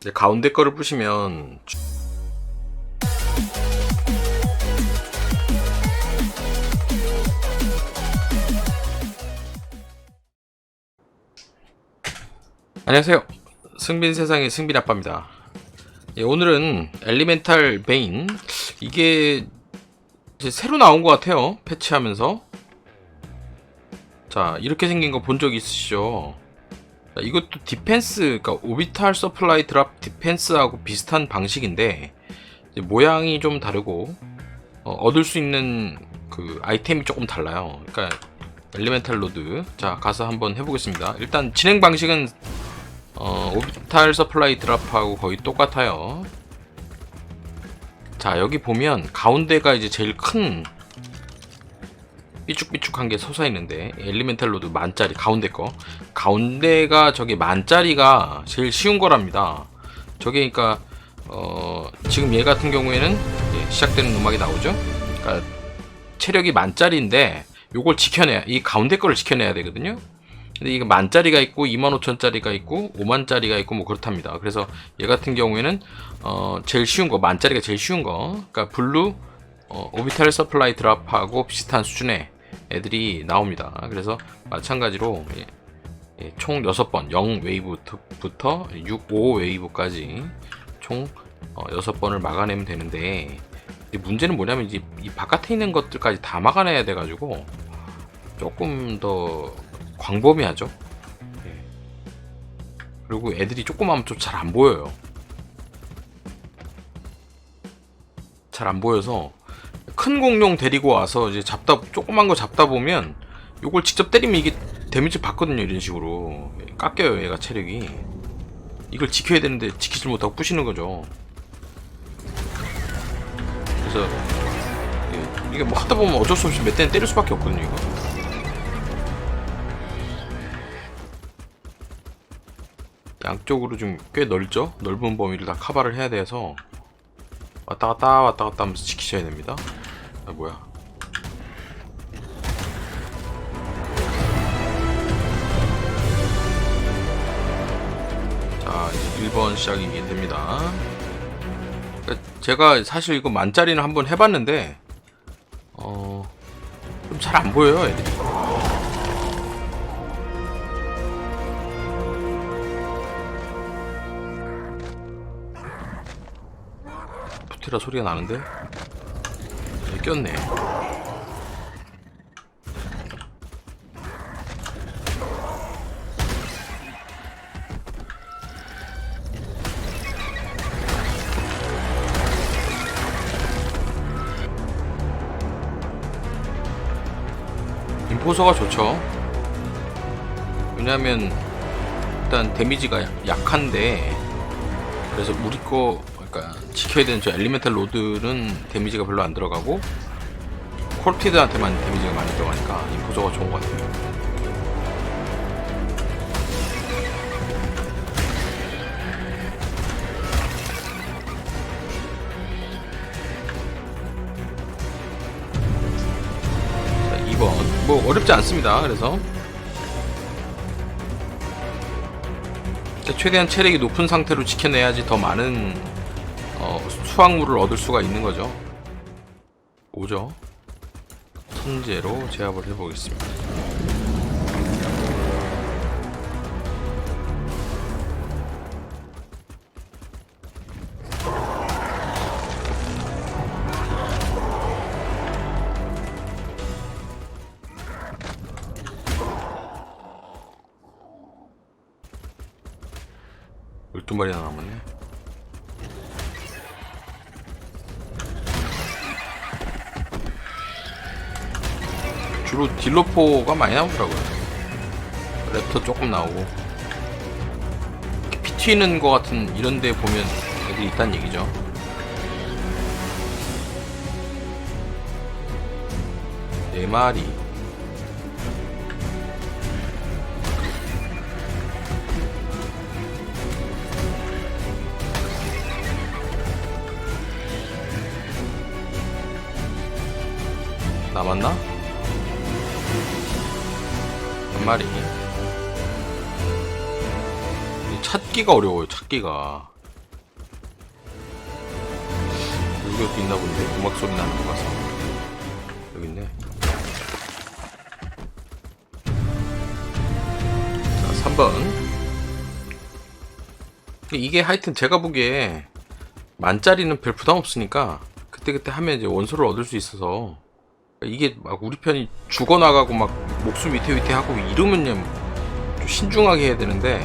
이제 가운데 거를 부시면 안녕하세요. 승빈 세상의 승빈 아빠입니다. 예, 오늘은 엘리멘탈 베인 이게 새로 나온 것 같아요. 패치하면서 자 이렇게 생긴 거 본 적 있으시죠? 자, 이것도 디펜스, 그러니까 오비탈 서플라이 드랍 디펜스하고 비슷한 방식인데 모양이 좀 다르고 어, 얻을 수 있는 그 아이템이 조금 달라요. 그러니까 엘리멘탈 로드 자 가서 한번 해보겠습니다. 일단 진행 방식은 어, 오비탈 서플라이 드랍하고 거의 똑같아요. 자 여기 보면 가운데가 이제 제일 큰 삐쭉삐쭉한 게 솟아 있는데 엘리멘탈 로드 만짜리 가운데 거 가운데가 저게 만짜리가 제일 쉬운 거랍니다. 저게 그러니까 어, 지금 얘 같은 경우에는 예, 시작되는 음악이 나오죠. 그러니까 체력이 만짜리인데 요걸 지켜내야 이 가운데 거를 지켜내야 되거든요. 근데 이게 만짜리가 있고 25,000짜리가 있고 5만짜리가 있고 뭐 그렇답니다. 그래서 얘 같은 경우에는 어, 제일 쉬운 거 만짜리가 제일 쉬운 거. 그러니까 블루 어, 오비탈 서플라이 드랍하고 비슷한 수준의 애들이 나옵니다. 그래서 마찬가지로 예, 예, 총 6번 0 웨이브부터 6, 5 웨이브까지 총 어, 6번을 막아내면 되는데 문제는 뭐냐면 이제 이 바깥에 있는 것들까지 다 막아내야 돼가지고 조금 더 광범위하죠. 예. 그리고 애들이 조그마하면 좀 잘 안 보여요. 잘 안 보여서 큰 공룡 데리고 와서 이제 잡다 조그만 거 잡다 보면 요걸 직접 때리면 이게 데미지 받거든요 이런 식으로. 깎여요 얘가 체력이. 이걸 지켜야 되는데 지키질 못하고 부시는 거죠. 그래서 이게 뭐 하다 보면 어쩔 수 없이 몇 대는 때릴 수밖에 없거든요 이거. 양쪽으로 좀 꽤 넓죠? 넓은 범위를 다 커버를 해야 돼서 왔다 갔다 왔다 갔다 하면서 지키셔야 됩니다 아 뭐야? 자 이제 1번 시작이 됩니다. 그러니까 제가 사실 이거 만짜리는 한번 해봤는데 어... 좀 잘 안 보여요 애들이. 푸테라 소리가 나는데? 네, 꼈네. 인포서가 좋죠. 왜냐면 일단 데미지가 약- 약한데 그래서 우리 거 그러니까 지켜야 되는 저 엘리멘탈 로드는 데미지가 별로 안 들어가고 콜피드한테만 데미지가 많이 들어가니까 인포저가 좋은 것 같아요. 자, 2번 뭐 어렵지 않습니다. 그래서 최대한 체력이 높은 상태로 지켜내야지 더 많은 어, 수확물을 얻을 수가 있는 거죠. 5죠. 천재로 제압을 해보겠습니다. 열두 마리나 남았네. 주로 딜로포가 많이 나오더라고요. 랩터 조금 나오고. 피 튀는 것 같은 이런 데 보면 애들이 있다는 얘기죠. 네 마리. 남았나? 마리 찾기가 어려워요 찾기가. 여기도 있나 본데 음악 소리 나는 거 봐서. 여기 있네. 자 3번. 이게 하여튼 제가 보기에 만짜리는 별 부담 없으니까 그때그때 하면 이제 원소를 얻을 수 있어서 이게 막 우리 편이 죽어나가고 막 목숨 위태위태하고 이러면 좀 신중하게 해야 되는데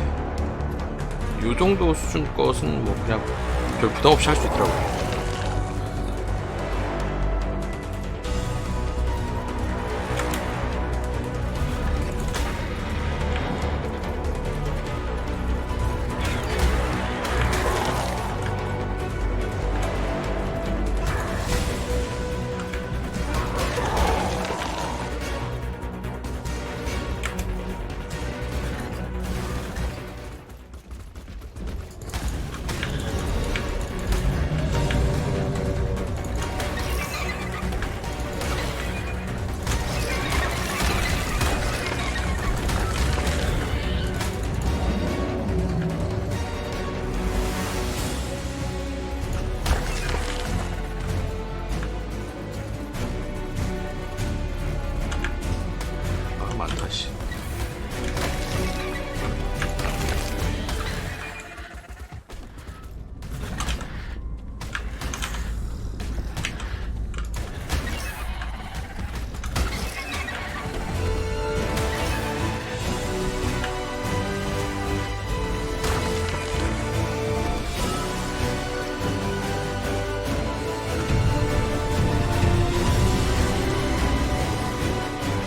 요 정도 수준 것은 뭐 그냥 별 부담 없이 할 수 있더라고요.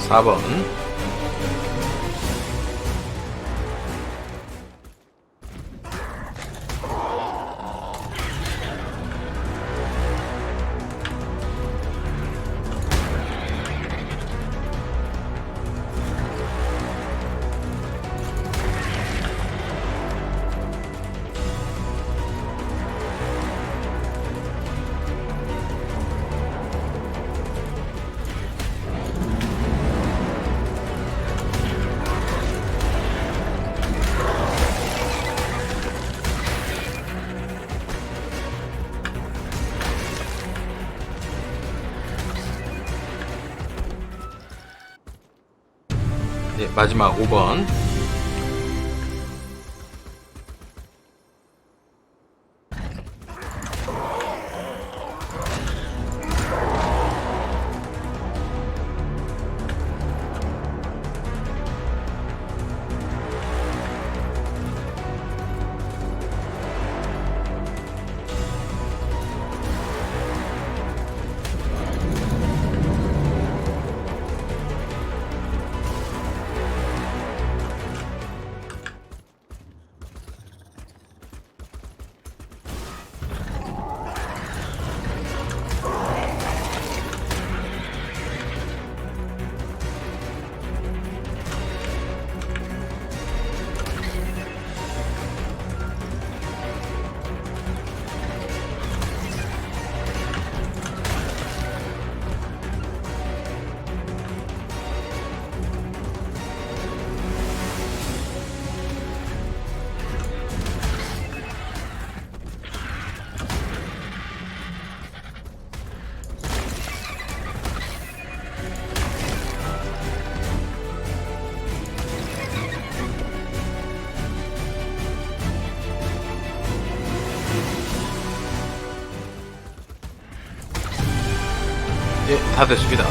4번. 네, 마지막 5번. 예, 다 됐습니다.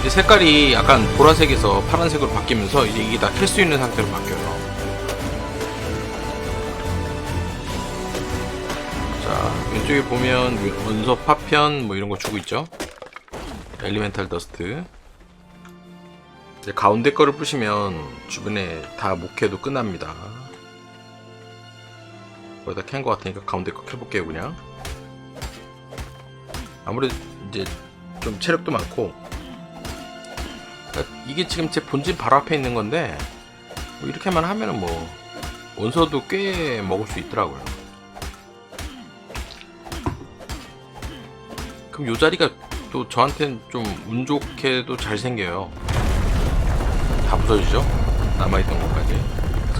이제 색깔이 약간 보라색에서 파란색으로 바뀌면서 이제 이게 다켤수 있는 상태로 바뀌어요. 자, 왼쪽에 보면 원소 파편 뭐 이런 거 주고 있죠. 엘리멘탈 더스트. 이제 가운데 거를 부시면 주변에 다 목해도 끝납니다. 거기다 캔거 같으니까 가운데 거 켜볼게요, 그냥. 아무래도 이제 좀 체력도 많고 그러니까 이게 지금 제 본진 바로 앞에 있는 건데 뭐 이렇게만 하면은 뭐 원서도 꽤 먹을 수 있더라고요. 그럼 요 자리가 또 저한테는 좀 운 좋게도 잘 생겨요. 다 부서지죠? 남아있던 것까지.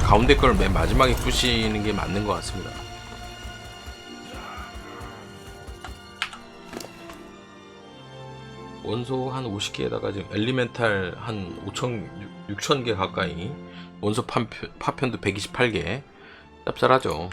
가운데 걸 맨 마지막에 부시는 게 맞는 것 같습니다. 원소 한 50개에다가 지금 엘리멘탈 한 5천 6천 개 가까이 원소 파편, 파편도 128개 짭짤하죠